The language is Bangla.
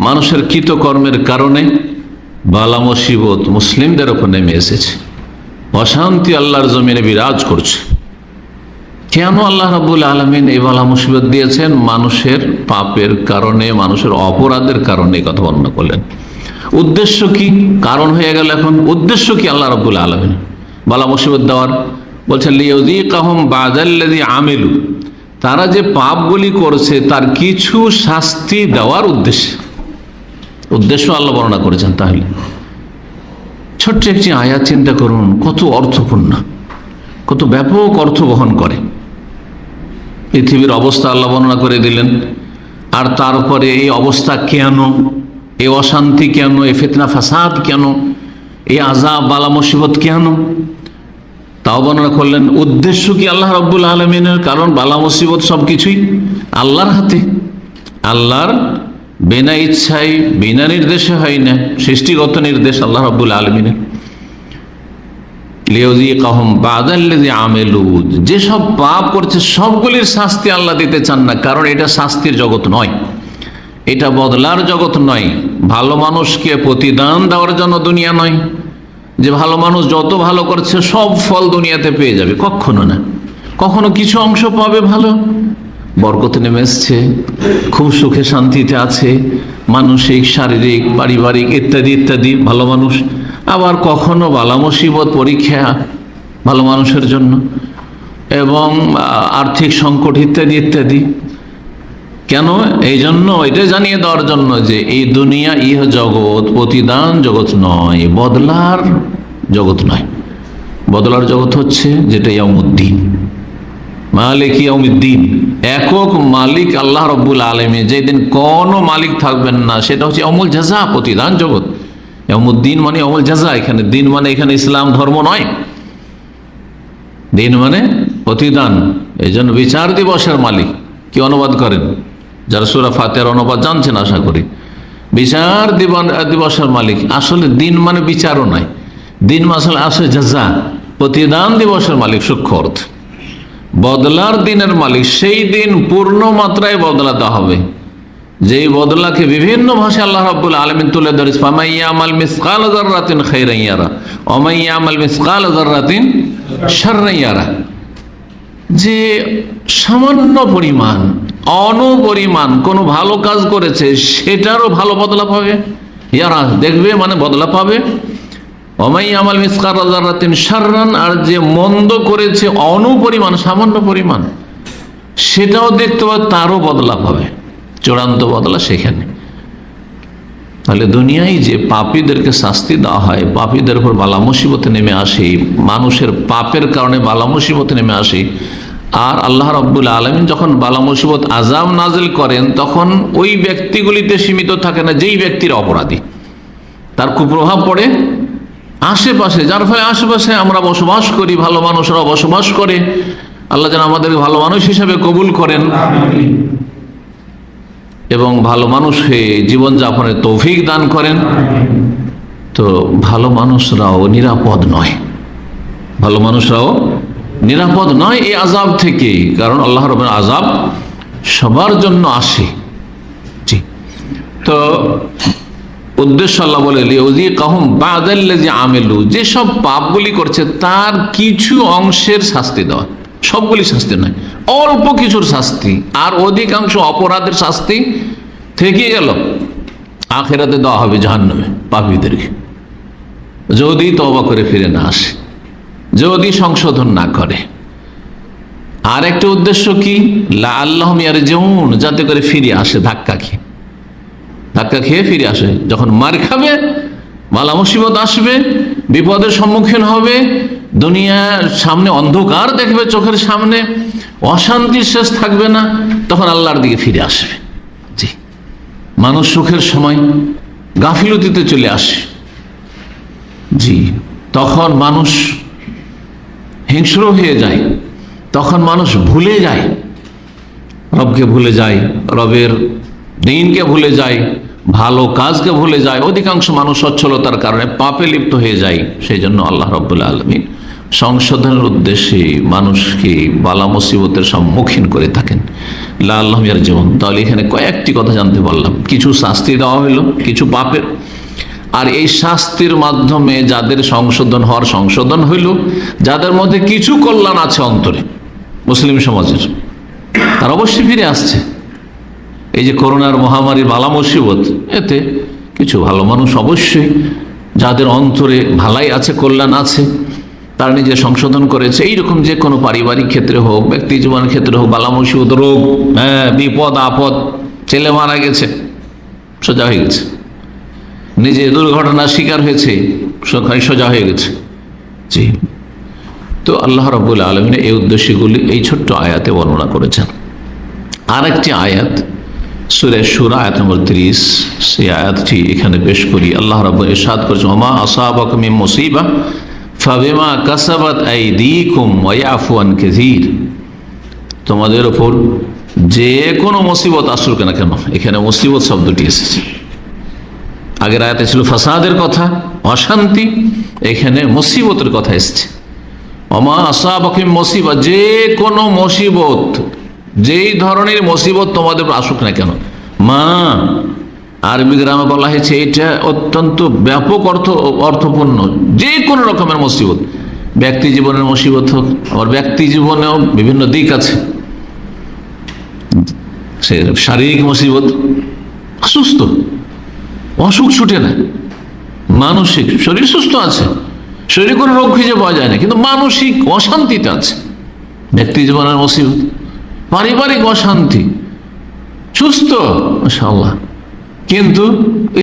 মানুষের কৃতকর্মের কারণে বালা মুসিবত মুসলিমদের ওপর নেমে এসেছে। অশান্তি আল্লাহর জমিনে বিরাজ করছে। কেন আল্লাহ রাবুল আলমিন এই বালা মুসিবত দিয়েছেন মানুষের পাপের কারণে, মানুষের অপরাধের কারণে কথা বর্ণনা করলেন। উদ্দেশ্য কি? কারণ হয়ে গেল এখন। উদ্দেশ্য কি আল্লাহ রাবুল আলমিন? বালা মুসিবত দেওয়ার। বলছেন লিউদি কাহম বাজাল্লাদি আমেলু। তারা যে পাপগুলি করছে, তার কিছু শাস্তি দেওয়ার উদ্দেশ্যে। উদ্দেশ্য আল্লাহ বর্ণনা করেছেন তাহলে। ছোট্ট একটি আয়াত চিন্তা করুন, কত অর্থপূর্ণ, কত ব্যাপক অর্থ বহন করে। পৃথিবীর অবস্থা আল্লাহ বর্ণনা করে দিলেন, আর তারপরে এই অবস্থা কেন এ অশান্তি কেন এ ফেতনা ফাসাদ কেন, এই আজাব বালা, মুসিবত কেন? তাও বর্ণনা করলেন, উদ্দেশ্য কি আল্লাহ রব্বুল আলমিনের কারণ, বালা, মুসিবত সব কিছুই আল্লাহর হাতে। আল্লাহর বিনা ইচ্ছায়, বিনা নির্দেশে হয় না, সৃষ্টিগত নির্দেশ আল্লাহ রব্বুল আলমিনের। যেসব পাপ করছে সবগুলির শাস্তি আল্লাহ দিতে চান না, কারণ এটা শাস্তির জগৎ নয়। এটা বদলার জগৎ নয়। ভালো মানুষকে প্রতিদান দেওয়ার জন্য দুনিয়া নয়। যে ভালো মানুষ যত ভালো করছে, সব ফল দুনিয়াতে পেয়ে যাবে, কখনো না। কখনো কিছু অংশ পাবে ভালো বরকতে নেমে এসছে খুব সুখে শান্তিতে আছে, মানসিক, শারীরিক, পারিবারিক, ইত্যাদি ইত্যাদি, ভালো মানুষ। আবার কখনো বালা মুসিবত, পরীক্ষা, ভালো মানুষের জন্য। এবং আর্থিক সংকট, ইত্যাদি ইত্যাদি। কেন? এই জন্য, এটা জানিয়ে দেওয়ার জন্য যে এই দুনিয়া ইহ জগৎ, প্রতিদান জগৎ নয়, বদলার জগৎ নয়। বদলার জগৎ হচ্ছে যেটা ইয়ামুদ্দিন মালিক ইয়ামুদ্দিন একক মালিক আল্লাহ রব্বুল আলমী যেদিন কোনো মালিক থাকবেন না, সেটা হচ্ছে অমুল জাজা প্রতিদান জগৎ। ইয়ামুদ্দিন মানে অমল জাজা এখানে দিন মানে এখানে ইসলাম ধর্ম নয়। দিন মানে প্রতিদান এই জন্য বিচার দিবসের মালিক। কি অনুবাদ করেন? যারা সুরা ফাতের অনুবাদ জানছেন, আশা করি। বিচার দিবসের মালিক। আসলে দিন মানে বিচারও নয়। দিন মাসাল আসে জাজা প্রতিদান দিবসের মালিক, সূক্ষ্ম অর্থ। বদলার দিনের মালিক, সেই দিন পূর্ণ মাত্রায় বদলা দেওয়া হবে। যেই বদলাকে বিভিন্ন ভাষায় আল্লাহ তুলে যে সামান্য পরিমাণ কোনো ভালো কাজ করেছে, সেটারও ভালো বদলা পাবে। ইয়ারা দেখবে মানে বদলা পাবে। অমাই আমাল মিসকার রাজারাতিন সাররান আর যে মন্দ করেছে অনুপরিমাণ, সামান্য পরিমাণ, সেটাও দেখতে পাবে তারও বদলা পাবে। চূড়ান্ত বদলা সেখানে। তাহলে দুনিয়ায় যে পাপীদেরকে শাস্তি দেওয়া হয়, পাপীদের উপর বালা মুসিবতে নেমে আসে, মানুষের পাপের কারণে বালা মুসিবতে নেমে আসে, আর আল্লাহ রব্বুল আলমিন যখন বালা মুসিবত আজাম নাজিল করেন, তখন ওই ব্যক্তিগুলিতে সীমিত থাকে না, যেই ব্যক্তির অপরাধী। তার কুপ্রভাব পড়ে আশেপাশে, যার ফলে আশেপাশে আমরা বসবাস করি, ভালো মানুষরা বসবাস করে। আল্লাহ যেন আমাদের ভালো মানুষ হিসাবে কবুল করেন এবং ভালো মানুষ হয়ে জীবনযাপনের তৌফিক দান করেন। তো ভালো মানুষরাও নিরাপদ নয়। ভালো মানুষরাও নিরাপদ নয় এই আজাব থেকে, কারণ আল্লাহ রবের আজাব সবার জন্য আসে। জি। তো উদ্দেশ্য আল্লাহ বলে লিওজি কাহম বাদাল্লে যে আমেলু যেসব পাপগুলি করছে, তার কিছু অংশের শাস্তি দেওয়া। সবগুলি শাস্তি নয়, অল্প কিছুর শাস্তি, আর অধিকাংশ অপরাধের শাস্তি থেকে গেল। আখেরাতে দেওয়া হবে জাহান্নামে, পাপীদেরকে। যদি তবা করে ফিরে না আসে, যদি সংশোধন না করে। আর একটা উদ্দেশ্য কি? লা আল্লাহ মিয়ার যেমন যাতে করে ফিরে আসে ধাক্কা খেয়ে। ধাক্কা খেয়ে ফিরে আসে। যখন মার খাবে, মালা মুসিবত আসবে, বিপদের সম্মুখীন হবে, দুনিয়ার সামনে অন্ধকার দেখবে চোখের সামনে, অশান্তির শেষ থাকবে না, তখন আল্লাহর দিকে ফিরে আসবে। জি। মানুষ সুখের সময় গাফিলতিতে চলে আসে। জি। তখন মানুষ হিংস্র হয়ে যায়। তখন মানুষ ভুলে যায়। রবকে ভুলে যায়, রবের দিনকে ভুলে যায়। ভালো কাজকে ভুলে যায়। অধিকাংশ মানুষ সচ্ছলতার কারণে পাপে লিপ্ত হয়ে যায়। সেই জন্য আল্লাহ রব্বুল্লা আলমিন সংশোধনের উদ্দেশ্যে মানুষকে বালা মুসিবতের সম্মুখীন করে থাকেন। লাল্লাহ জীবন। তাহলে এখানে কয়েকটি কথা জানতে পারলাম। কিছু শাস্তি দেওয়া হলো কিছু পাপের। আর এই শাস্তির মাধ্যমে যাদের সংশোধন হওয়ার সংশোধন হইল, যাদের মধ্যে কিছু কল্যাণ আছে অন্তরে, মুসলিম সমাজের, তার অবশ্যই ফিরে আসছে। এই যে করোনার মহামারী বালা মুসিবত, এতে কিছু ভালো মানুষ অবশ্যই যাদের অন্তরে ভালাই আছে, কল্যাণ আছে, তারা নিজে সংশোধন করেছে। এইরকম যে কোনো পারিবারিক ক্ষেত্রে হোক, ব্যক্তি জীবনের ক্ষেত্রে হোক, বালা মুসিবত, রোগ হ্যাঁ বিপদ, আপদ, ছেলে মারা গেছে, সোজা হয়ে গেছে। নিজে দুর্ঘটনার শিকার হয়েছে সোজা হয়ে গেছে। জি। তো আল্লাহ রবুল আলমিনে এই উদ্দেশ্যগুলি এই ছোট্ট আয়াতে বর্ণনা করেছেন। আরেকটি আয়াত সুরে এখানে করি। আল্লাহ রব মুসিবা আন কাসীর। তোমাদের ওপর যে কোনো মুসিবত আসুক না কেন, এখানে মুসিবত শব্দটি এসেছে। আগের আয়াতে ছিল ফাসাদের কথা, অশান্তি, এখানে মুসিবতের কথা এসছে। অমা আসাবাকিম মুসিবত যে কোনো মুসিবত যেই ধরনের মুসিবত তোমাদের আসুক না কেন? মা, আরবি গ্রামে বলা হয়েছে, এটা অত্যন্ত ব্যাপক অর্থ, অর্থপূর্ণ যে কোনো রকমের মুসিবত। ব্যক্তি জীবনের মুসিবত হোক, আবার ব্যক্তি জীবনেও বিভিন্ন দিক আছে। সে শারীরিক মুসিবত, অসুস্থ, অসুখ ছুটে না। মানসিক, শরীর সুস্থ আছে। শরীরে কোনো রোগ খুঁজে পাওয়া যায় না, কিন্তু মানসিক অশান্তিতে আছে। ব্যক্তি জীবনের মুসিবত পারিবারিক অশান্তি সুস্থ মাশাআল্লাহ। কিন্তু